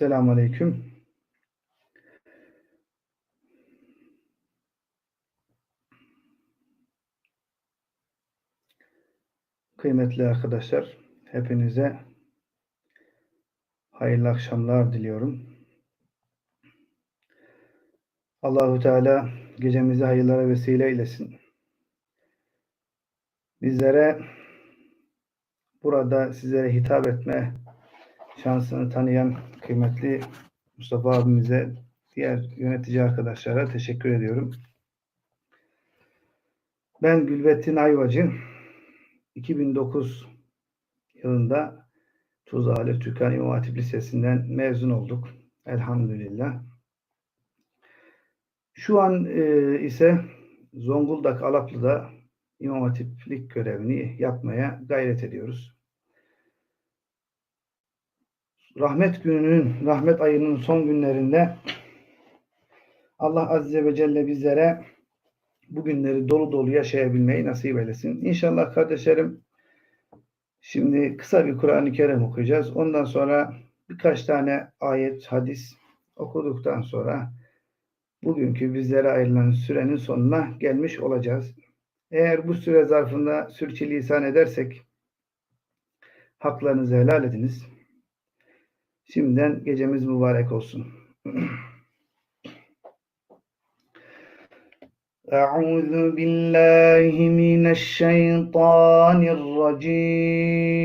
Selamun Aleyküm. Kıymetli arkadaşlar, hepinize hayırlı akşamlar diliyorum. Allahu Teala gecemizi hayırlara vesile eylesin. Bizlere burada sizlere hitap etme şansını tanıyan kıymetli Mustafa abimize, diğer yönetici arkadaşlara teşekkür ediyorum. Ben Gülbettin Ayvacı. 2009 yılında Tuzla Halef Türkan İmam Hatip Lisesi'nden mezun olduk. Elhamdülillah. Şu an e, ise Zonguldak Alaplı'da İmam Hatiplik görevini yapmaya gayret ediyoruz. Rahmet gününün, rahmet ayının son günlerinde Allah Azze ve Celle bizlere bu günleri dolu dolu yaşayabilmeyi nasip eylesin. İnşallah kardeşlerim şimdi kısa bir Kur'an-ı Kerim okuyacağız. Ondan sonra birkaç tane ayet, hadis okuduktan sonra bugünkü bizlere ayrılan sürenin sonuna gelmiş olacağız. Eğer bu süre zarfında sürçülisan edersek haklarınızı helal ediniz. Şimdiden gecemiz mübarek olsun. أعوذ بالله من الشيطان الرجيم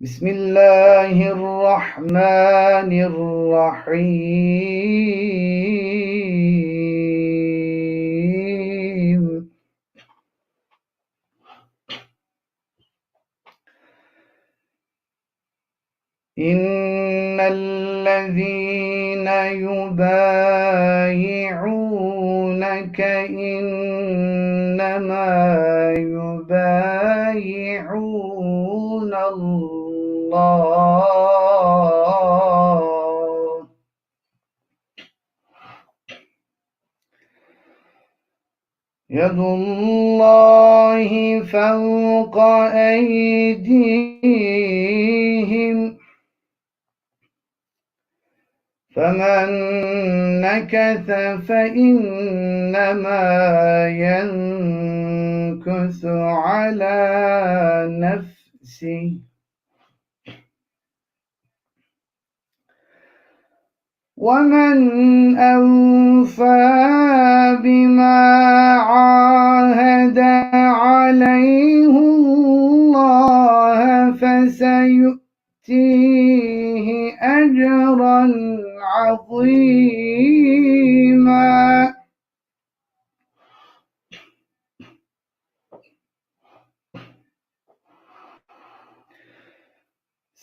بسم الله الرحمن الرحيم إنما يبايعون الله يد الله فوق أيديهم فمن نكث فإنما ينكث على نفسه ومن أوفى بما عاهد عليه الله فسيؤتيه أجرا عظيما.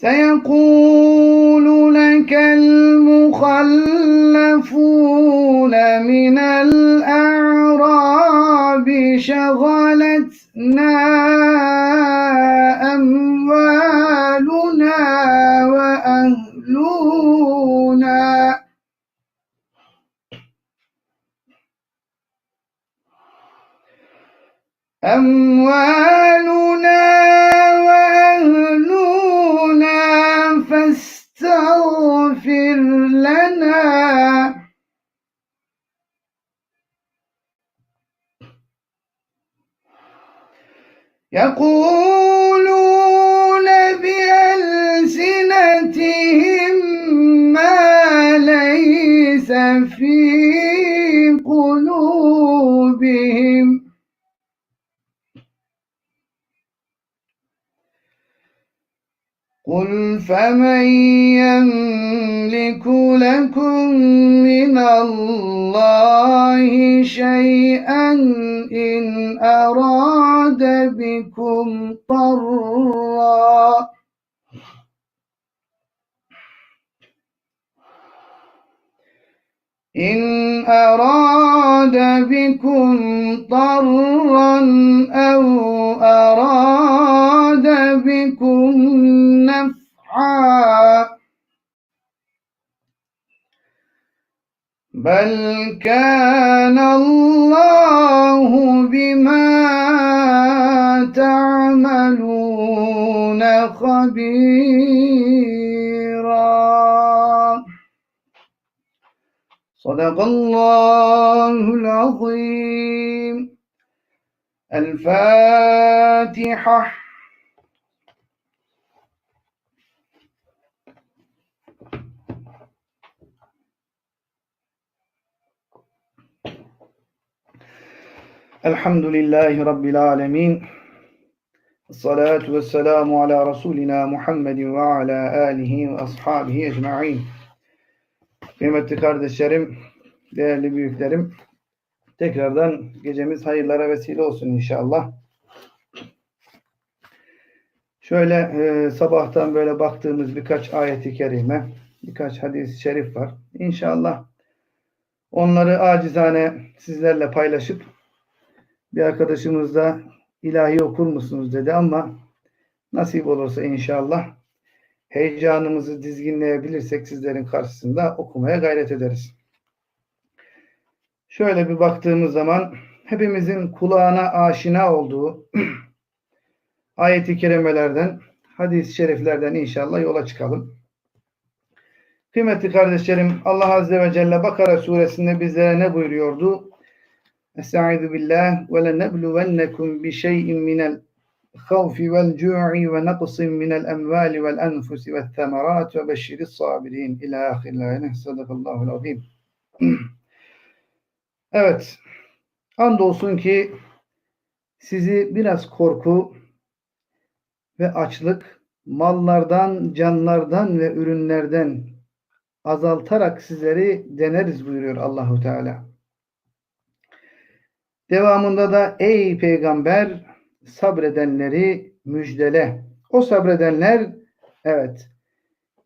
سيقول لك المخلفون من الأعراب شغلتنا أموالنا وأهلنا فاستغفر لنا. يقولون الله شيئا إن أراد بكم ضرا. إن أراد بكم ضرا أو أراد بكم نفعا بل كان الله بما تعملون خبيرا. صدق الله العظيم. الفاتحة Elhamdülillahi Rabbil alemin. Salatu ve selamu ala Resulina Muhammedin ve ala alihi ve ashabihi ecma'in. Kıymetli kardeşlerim, değerli büyüklerim, tekrardan gecemiz hayırlara vesile olsun inşallah. Şöyle e, sabahtan böyle baktığımız birkaç ayeti kerime, birkaç hadis-i şerif var. İnşallah onları acizane sizlerle paylaşıp bir arkadaşımız da ilahi okur musunuz dedi ama nasip olursa inşallah heyecanımızı dizginleyebilirsek sizlerin karşısında okumaya gayret ederiz. Şöyle bir baktığımız zaman hepimizin kulağına aşina olduğu ayeti kerimelerden, hadis-i şeriflerden inşallah yola çıkalım. Kıymetli kardeşlerim Allah Azze ve Celle Bakara suresinde bizlere ne buyuruyordu? Estaizu billah ve lenebluvennekum bi şey'in minel havfi vel cu'i ve naqsin minel emvali vel enfusi ve temerat ve beşşiris sabirin ila ahirlerine sadakallahul azim. Evet. Andolsun ki sizi biraz korku ve açlık, mallardan, canlardan ve ürünlerden azaltarak sizleri deneriz buyuruyor Allahu Teala. Devamında da ey peygamber sabredenleri müjdele. O sabredenler evet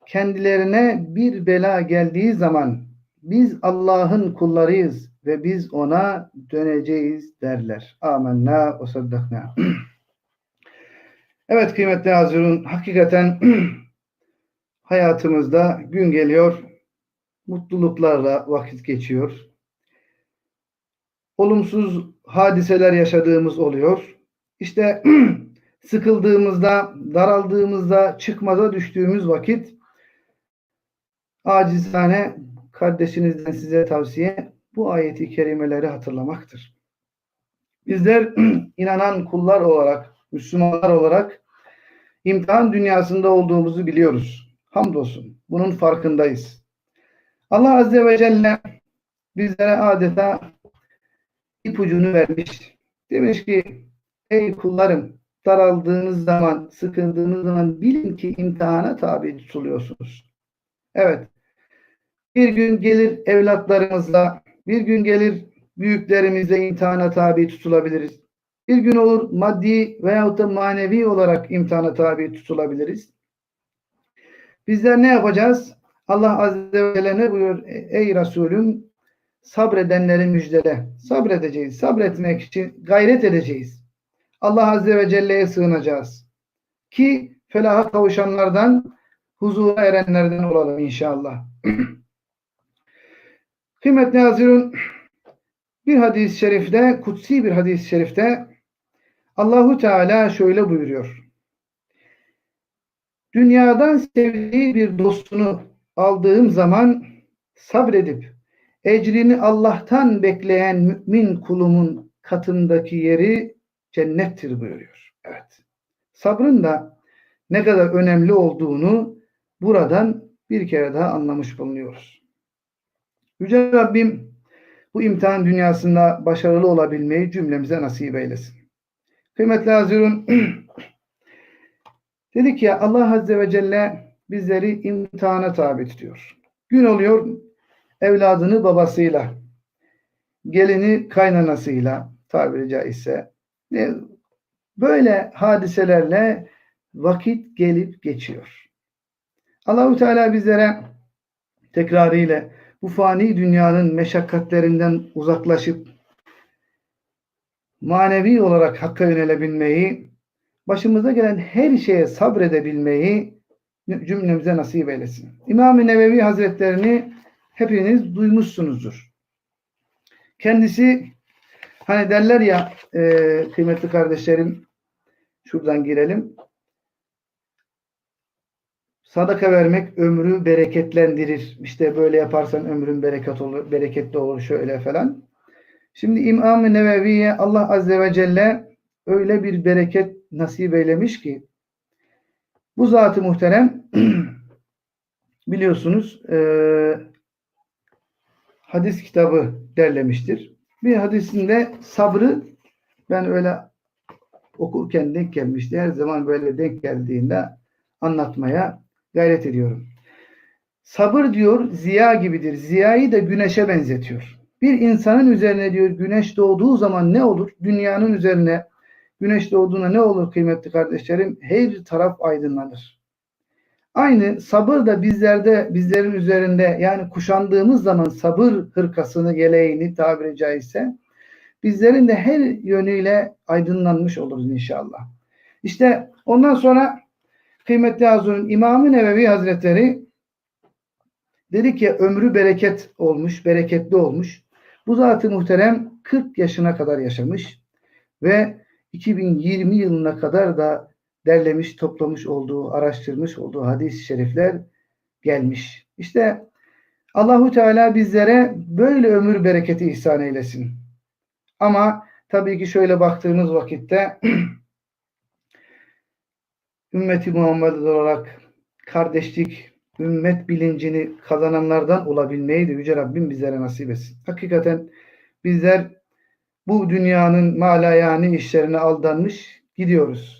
kendilerine bir bela geldiği zaman biz Allah'ın kullarıyız ve biz ona döneceğiz derler. Amenna ve saddakna. evet kıymetli hazırın hakikaten hayatımızda gün geliyor mutluluklarla vakit geçiyor olumsuz hadiseler yaşadığımız oluyor. İşte sıkıldığımızda, daraldığımızda, çıkmaza düştüğümüz vakit acizane kardeşinizden size tavsiye bu ayeti kerimeleri hatırlamaktır. Bizler inanan kullar olarak, Müslümanlar olarak imtihan dünyasında olduğumuzu biliyoruz. Hamdolsun. Bunun farkındayız. Allah Azze ve Celle bizlere adeta ipucunu vermiş. Demiş ki ey kullarım daraldığınız zaman, sıkıldığınız zaman bilin ki imtihana tabi tutuluyorsunuz. Evet. Bir gün gelir evlatlarımızla, bir gün gelir büyüklerimizle imtihana tabi tutulabiliriz. Bir gün olur maddi veyahut da manevi olarak imtihana tabi tutulabiliriz. Bizler ne yapacağız? Allah Azze ve Celle ne buyuruyor? Ey Resulüm sabredenleri müjdele. Sabredeceğiz. Sabretmek için gayret edeceğiz. Allah Azze ve Celle'ye sığınacağız. Ki felaha kavuşanlardan, huzura erenlerden olalım inşallah. Kıymetli Hazirun, bir hadis-i şerifte, kutsi bir hadis-i şerifte Allahu Teala şöyle buyuruyor. Dünyadan sevdiği bir dostunu aldığım zaman sabredip ecrini Allah'tan bekleyen mümin kulumun katındaki yeri cennettir buyuruyor. Evet. Sabrın da ne kadar önemli olduğunu buradan bir kere daha anlamış bulunuyoruz. Yüce Rabbim bu imtihan dünyasında başarılı olabilmeyi cümlemize nasip eylesin. Kıymetli Hazirun dedik ya Allah Azze ve Celle bizleri imtihana tabi tutuyor. Gün oluyor evladını babasıyla, gelini kaynanasıyla tabiri caizse böyle hadiselerle vakit gelip geçiyor. Allahu Teala bizlere tekrarıyla bu fani dünyanın meşakkatlerinden uzaklaşıp manevi olarak hakka yönelebilmeyi, başımıza gelen her şeye sabredebilmeyi cümlemize nasip eylesin. İmam-ı Nevevi Hazretlerini hepiniz duymuşsunuzdur. Kendisi hani derler ya e, kıymetli kardeşlerim şuradan girelim. Sadaka vermek ömrü bereketlendirir. İşte böyle yaparsan ömrün bereket olur, bereketli olur şöyle falan. Şimdi İmam-ı Nevevi'ye Allah Azze ve Celle öyle bir bereket nasip eylemiş ki bu zat-ı muhterem biliyorsunuz eee hadis kitabı derlemiştir. Bir hadisinde sabrı ben öyle okurken denk gelmişti. Her zaman böyle denk geldiğinde anlatmaya gayret ediyorum. Sabır diyor ziya gibidir. Ziyayı da güneşe benzetiyor. Bir insanın üzerine diyor güneş doğduğu zaman ne olur? Dünyanın üzerine güneş doğduğuna ne olur kıymetli kardeşlerim? Her taraf aydınlanır. Aynı sabır da bizlerde, bizlerin üzerinde yani kuşandığımız zaman sabır hırkasını, geleğini tabiri caizse bizlerin de her yönüyle aydınlanmış oluruz inşallah. İşte ondan sonra kıymetli Hazur'un İmam-ı Nevevi Hazretleri dedi ki ömrü bereket olmuş, bereketli olmuş. Bu zat-ı muhterem 40 yaşına kadar yaşamış ve 2020 yılına kadar da derlemiş, toplamış olduğu, araştırmış olduğu hadis-i şerifler gelmiş. İşte Allahu Teala bizlere böyle ömür bereketi ihsan eylesin. Ama tabii ki şöyle baktığımız vakitte ümmeti Muhammed olarak kardeşlik, ümmet bilincini kazananlardan olabilmeyi de Yüce Rabbim bizlere nasip etsin. Hakikaten bizler bu dünyanın malayani işlerine aldanmış gidiyoruz.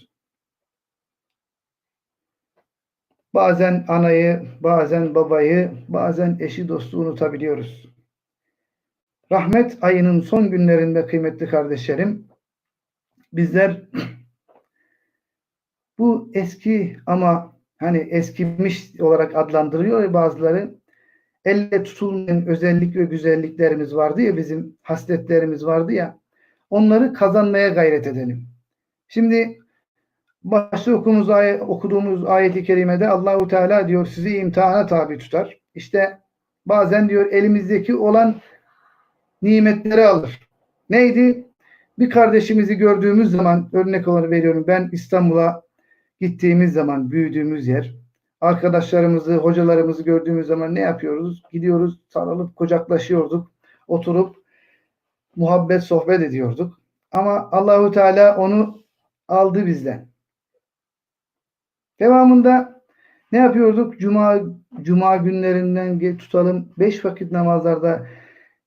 Bazen anayı, bazen babayı, bazen eşi dostu unutabiliyoruz. Rahmet ayının son günlerinde kıymetli kardeşlerim, bizler bu eski ama hani eskimiş olarak adlandırılıyor ya bazıları elle tutulmayan özellik ve güzelliklerimiz vardı ya bizim hasletlerimiz vardı ya onları kazanmaya gayret edelim. Şimdi başta okuduğumuz, ayet, okuduğumuz ayeti kerimede Allahu Teala diyor sizi imtihana tabi tutar. İşte bazen diyor elimizdeki olan nimetleri alır. Neydi? Bir kardeşimizi gördüğümüz zaman örnek olarak veriyorum ben İstanbul'a gittiğimiz zaman büyüdüğümüz yer arkadaşlarımızı, hocalarımızı gördüğümüz zaman ne yapıyoruz? Gidiyoruz, sarılıp kucaklaşıyorduk. Oturup muhabbet, sohbet ediyorduk. Ama Allahu Teala onu aldı bizden. Devamında ne yapıyorduk? Cuma cuma günlerinden tutalım. Beş vakit namazlarda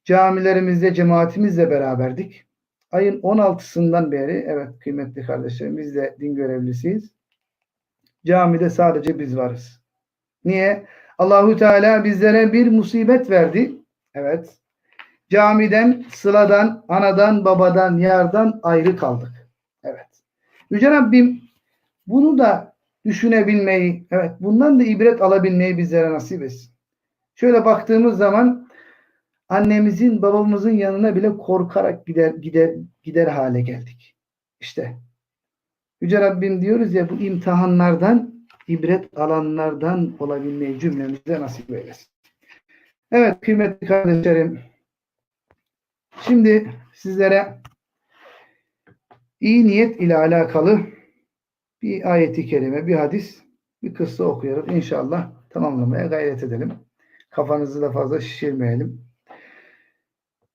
camilerimizde cemaatimizle beraberdik. Ayın 16'sından beri evet kıymetli kardeşlerim biz de din görevlisiyiz. Camide sadece biz varız. Niye? Allahu Teala bizlere bir musibet verdi. Evet. Camiden, sıladan, anadan, babadan, yardan ayrı kaldık. Evet. Yüce Rabbim bunu da düşünebilmeyi, evet bundan da ibret alabilmeyi bizlere nasip etsin. Şöyle baktığımız zaman annemizin, babamızın yanına bile korkarak gider gider gider hale geldik. İşte Yüce Rabbim diyoruz ya bu imtihanlardan ibret alanlardan olabilmeyi cümlemize nasip eylesin. Evet kıymetli kardeşlerim şimdi sizlere iyi niyet ile alakalı bir ayeti kerime, bir hadis, bir kıssa okuyarak inşallah tamamlamaya gayret edelim. Kafanızı da fazla şişirmeyelim.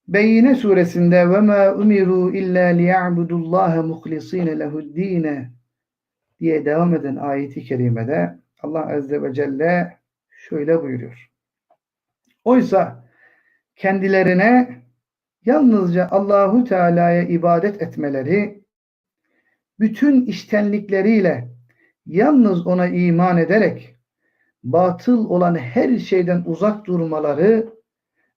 Beyyine suresinde ve ma umiru illa liya'budullaha muhlisine lehu'd-dine diye devam eden ayeti kerimede Allah azze ve celle şöyle buyuruyor. Oysa kendilerine yalnızca Allahu Teala'ya ibadet etmeleri bütün iştenlikleriyle yalnız ona iman ederek batıl olan her şeyden uzak durmaları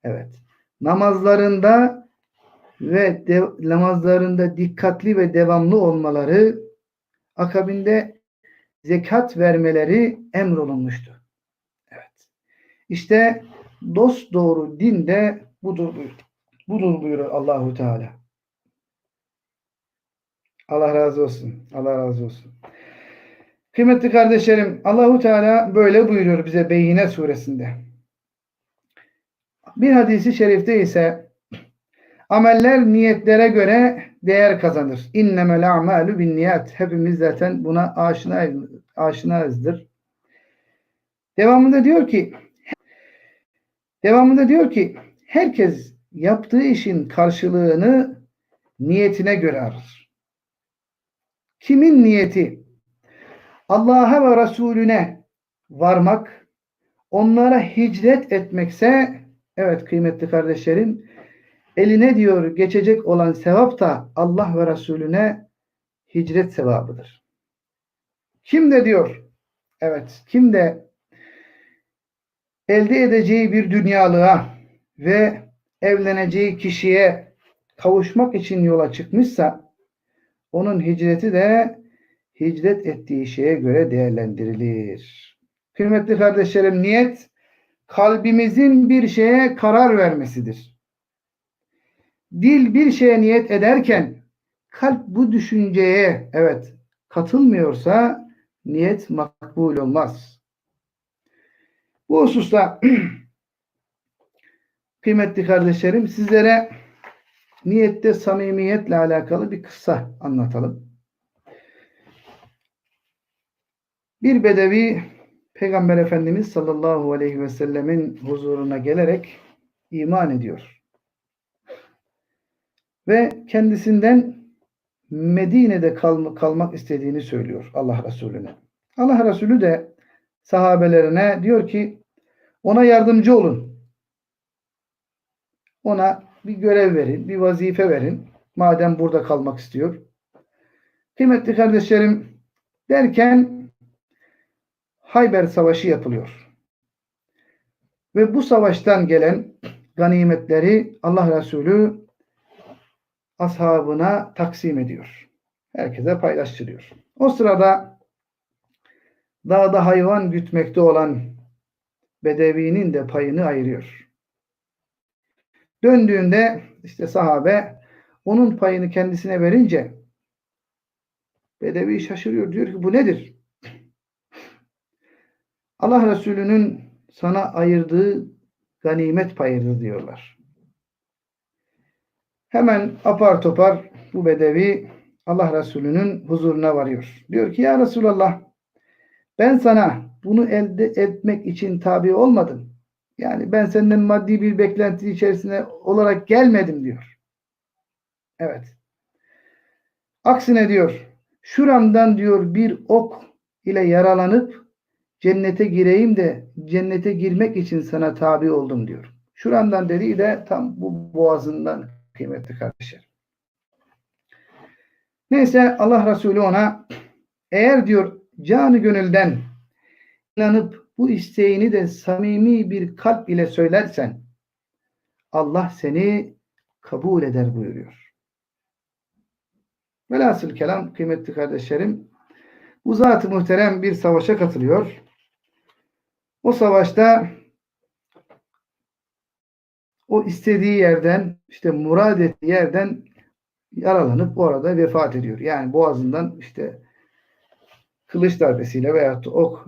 evet namazlarında ve de, namazlarında dikkatli ve devamlı olmaları akabinde zekat vermeleri emrolunmuştu. Evet. İşte dost doğru din de budur buyuruyor. Budur buyuruyor Allahu Teala. Allah razı olsun. Allah razı olsun. Kıymetli kardeşlerim, Allahu Teala böyle buyuruyor bize Beyine suresinde. Bir hadisi şerifte ise ameller niyetlere göre değer kazanır. İnnemel a'malu bin niyat. Hepimiz zaten buna aşina, aşinayızdır. Devamında diyor ki devamında diyor ki herkes yaptığı işin karşılığını niyetine göre arar. Kimin niyeti Allah'a ve Resulüne varmak, onlara hicret etmekse evet kıymetli kardeşlerim eline diyor geçecek olan sevap da Allah ve Resulüne hicret sevabıdır. Kim de diyor evet kim de elde edeceği bir dünyalığa ve evleneceği kişiye kavuşmak için yola çıkmışsa onun hicreti de hicret ettiği şeye göre değerlendirilir. Kıymetli kardeşlerim niyet kalbimizin bir şeye karar vermesidir. Dil bir şeye niyet ederken kalp bu düşünceye evet katılmıyorsa niyet makbul olmaz. Bu hususta kıymetli kardeşlerim sizlere niyette samimiyetle alakalı bir kıssa anlatalım. Bir bedevi Peygamber Efendimiz sallallahu aleyhi ve sellemin huzuruna gelerek iman ediyor. Ve kendisinden Medine'de kal kalmak istediğini söylüyor Allah Resulüne. Allah Resulü de sahabelerine diyor ki ona yardımcı olun. Ona bir görev verin, bir vazife verin. Madem burada kalmak istiyor. Kıymetli kardeşlerim derken Hayber Savaşı yapılıyor. Ve bu savaştan gelen ganimetleri Allah Resulü ashabına taksim ediyor. Herkese paylaştırıyor. O sırada dağda hayvan gütmekte olan Bedevi'nin de payını ayırıyor. Döndüğünde işte sahabe onun payını kendisine verince Bedevi şaşırıyor. Diyor ki bu nedir? Allah Resulü'nün sana ayırdığı ganimet payıdır diyorlar. Hemen apar topar bu bedevi Allah Resulü'nün huzuruna varıyor. Diyor ki ya Resulallah ben sana bunu elde etmek için tabi olmadım. Yani ben senden maddi bir beklenti içerisinde olarak gelmedim diyor. Evet. Aksine diyor şuramdan diyor bir ok ile yaralanıp cennete gireyim de cennete girmek için sana tabi oldum diyor. Şuramdan dediği de tam bu boğazından kıymetli kardeşler. Neyse Allah Resulü ona eğer diyor canı gönülden inanıp bu isteğini de samimi bir kalp ile söylersen Allah seni kabul eder buyuruyor. Velhasıl kelam kıymetli kardeşlerim bu zat-ı muhterem bir savaşa katılıyor. O savaşta o istediği yerden işte murad ettiği yerden yaralanıp orada vefat ediyor. Yani boğazından işte kılıç darbesiyle veyahut ok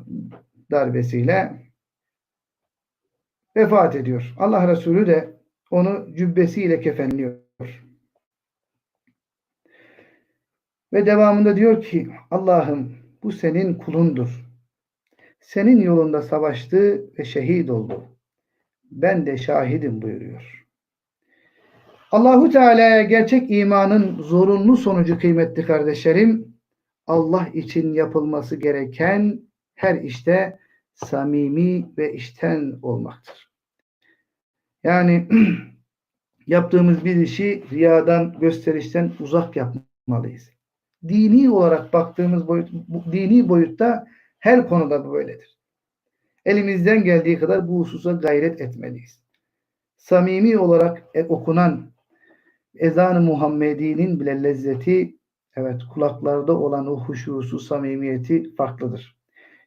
darbesiyle vefat ediyor. Allah Resulü de onu cübbesiyle kefenliyor. Ve devamında diyor ki Allah'ım bu senin kulundur. Senin yolunda savaştı ve şehit oldu. Ben de şahidim buyuruyor. Allahu Teala'ya gerçek imanın zorunlu sonucu kıymetli kardeşlerim Allah için yapılması gereken her işte samimi ve işten olmaktır. Yani yaptığımız bir işi riyadan, gösterişten uzak yapmalıyız. Dini olarak baktığımız boyut, bu, dini boyutta her konuda böyledir. Elimizden geldiği kadar bu hususa gayret etmeliyiz. Samimi olarak e, okunan ezan-ı Muhammedi'nin bile lezzeti evet kulaklarda olan o huşusu, samimiyeti farklıdır.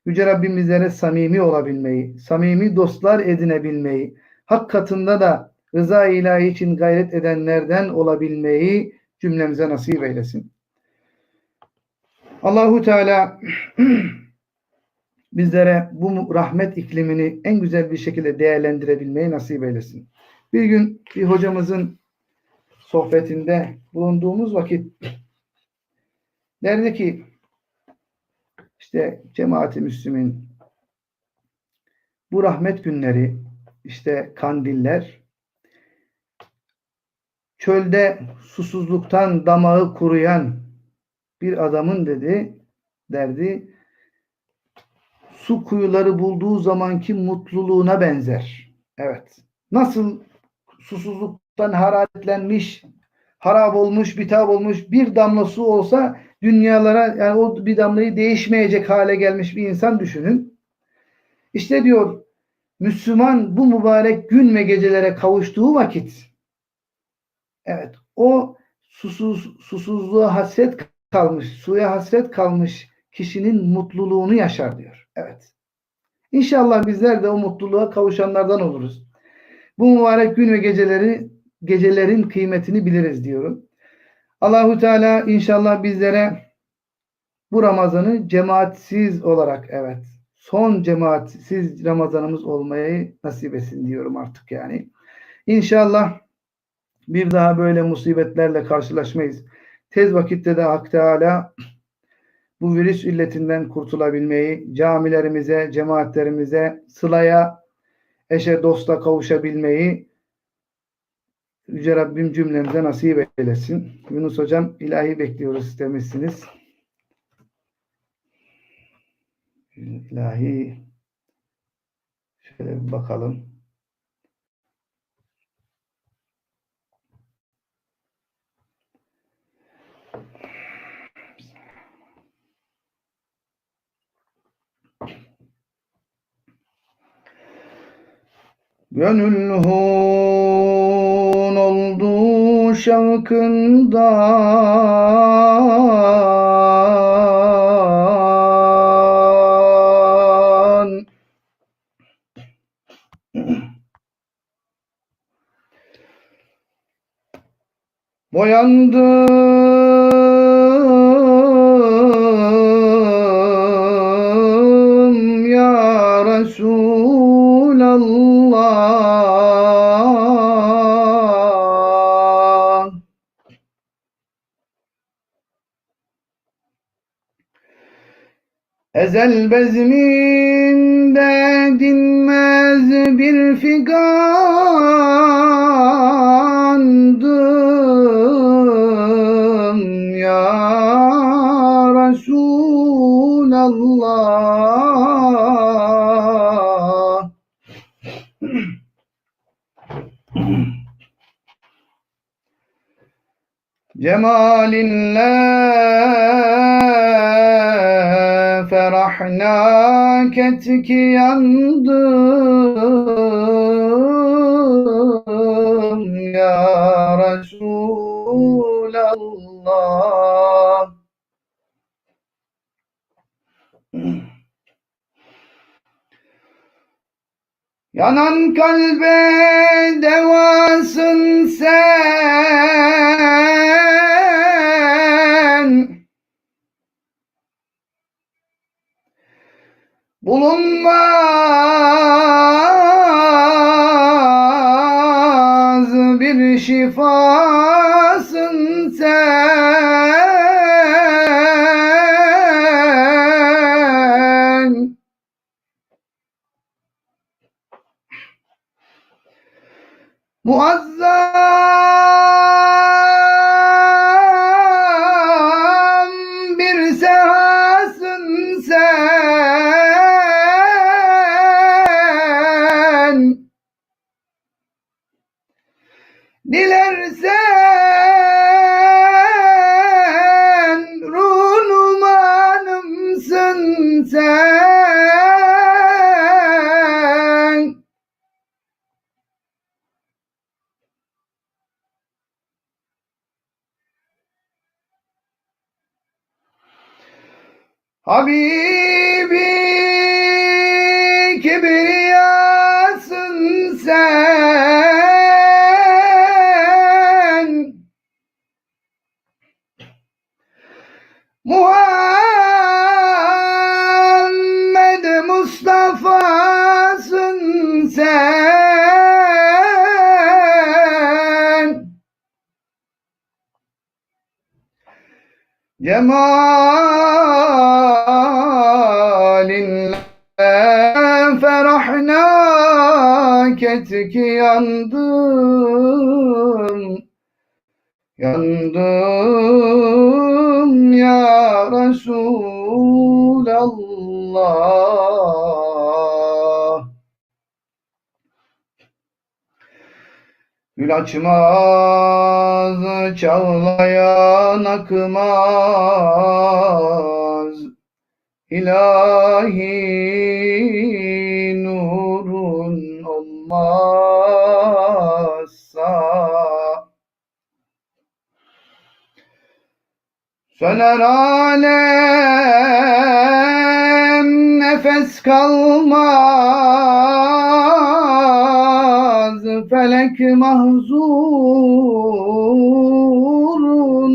Yüce Rabbim bizlere samimi olabilmeyi, samimi dostlar edinebilmeyi, hak katında da rıza ilahi için gayret edenlerden olabilmeyi cümlemize nasip eylesin. Allahu Teala bizlere bu rahmet iklimini en güzel bir şekilde değerlendirebilmeyi nasip eylesin. Bir gün bir hocamızın sohbetinde bulunduğumuz vakit derdi ki işte cemaati Müslümin bu rahmet günleri işte kandiller çölde susuzluktan damağı kuruyan bir adamın dedi derdi su kuyuları bulduğu zamanki mutluluğuna benzer. Evet. Nasıl susuzluktan hararetlenmiş, harap olmuş, bitap olmuş bir damla su olsa dünyalara yani o bir damlayı değişmeyecek hale gelmiş bir insan düşünün. İşte diyor Müslüman bu mübarek gün ve gecelere kavuştuğu vakit evet o susuz, susuzluğa hasret kalmış, suya hasret kalmış kişinin mutluluğunu yaşar diyor. Evet. İnşallah bizler de o mutluluğa kavuşanlardan oluruz. Bu mübarek gün ve geceleri gecelerin kıymetini biliriz diyorum. Allahu Teala inşallah bizlere bu Ramazan'ı cemaatsiz olarak evet son cemaatsiz Ramazanımız olmayı nasip etsin diyorum artık yani. İnşallah bir daha böyle musibetlerle karşılaşmayız. Tez vakitte de Hak Teala bu virüs illetinden kurtulabilmeyi, camilerimize, cemaatlerimize, sılaya, eşe, dosta kavuşabilmeyi Yüce Rabbim cümlemize nasip eylesin. Yunus Hocam ilahi bekliyoruz istemişsiniz. İlahi şöyle bir bakalım. Gönül hun oldu şevkından Boyandım ya Resulallah Ezel bezminde dinmez bir figandım ya Resulallah Cemalinle ferahna ketki yandım ya Resulallah. Yanan kalbe devasın sen. Bulunmaz bir şifasın sen. মুআজ্জান! mean Gül açmaz, çağlayan akmaz. İlahi nurun olmazsa. Söner alem nefes kalmaz Felek mahzurun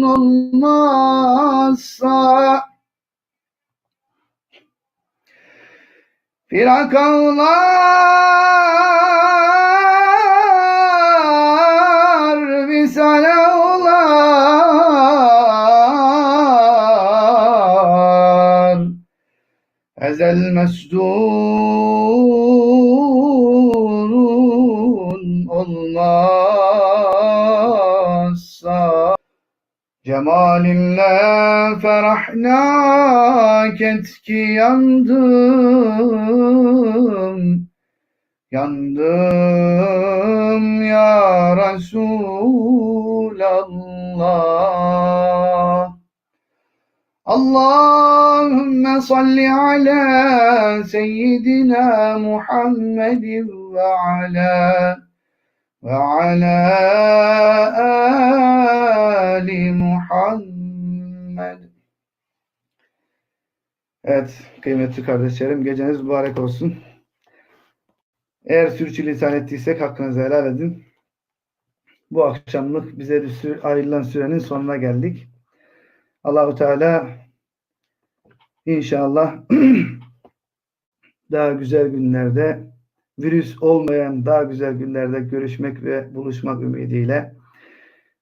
olmazsa Firak ağlar, visal ağlar. Ezel mesdurun olmazsa. Cemalinle ferahnak et ki yandım. Yandım ya Resulallah. Allahümme salli ala seyyidina Muhammedin ve ala ala ali Muhammed. Evet kıymetli kardeşlerim geceniz mübarek olsun. Eğer sürçülisan ettiysek hakkınızı helal edin. Bu akşamlık bize düşü- ayrılan sürenin sonuna geldik. Allahu Teala inşallah daha güzel günlerde virüs olmayan daha güzel günlerde görüşmek ve buluşmak ümidiyle.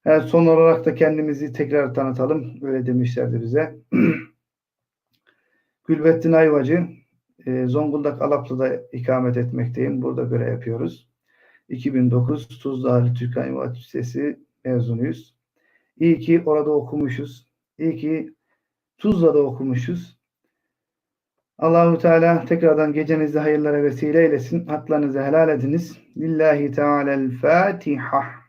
Evet, son olarak da kendimizi tekrar tanıtalım. Öyle demişlerdi bize. Gülbettin Ayvacı, e, Zonguldak Alaplı'da ikamet etmekteyim. Burada görev yapıyoruz. 2009 Tuzla Ali Türkan Lisesi mezunuyuz. İyi ki orada okumuşuz. İyi ki Tuzla'da okumuşuz. Allahu Teala tekrardan gecenizde hayırlara vesile eylesin. Haklarınızı helal ediniz. Lillahi Teala'l Fatiha.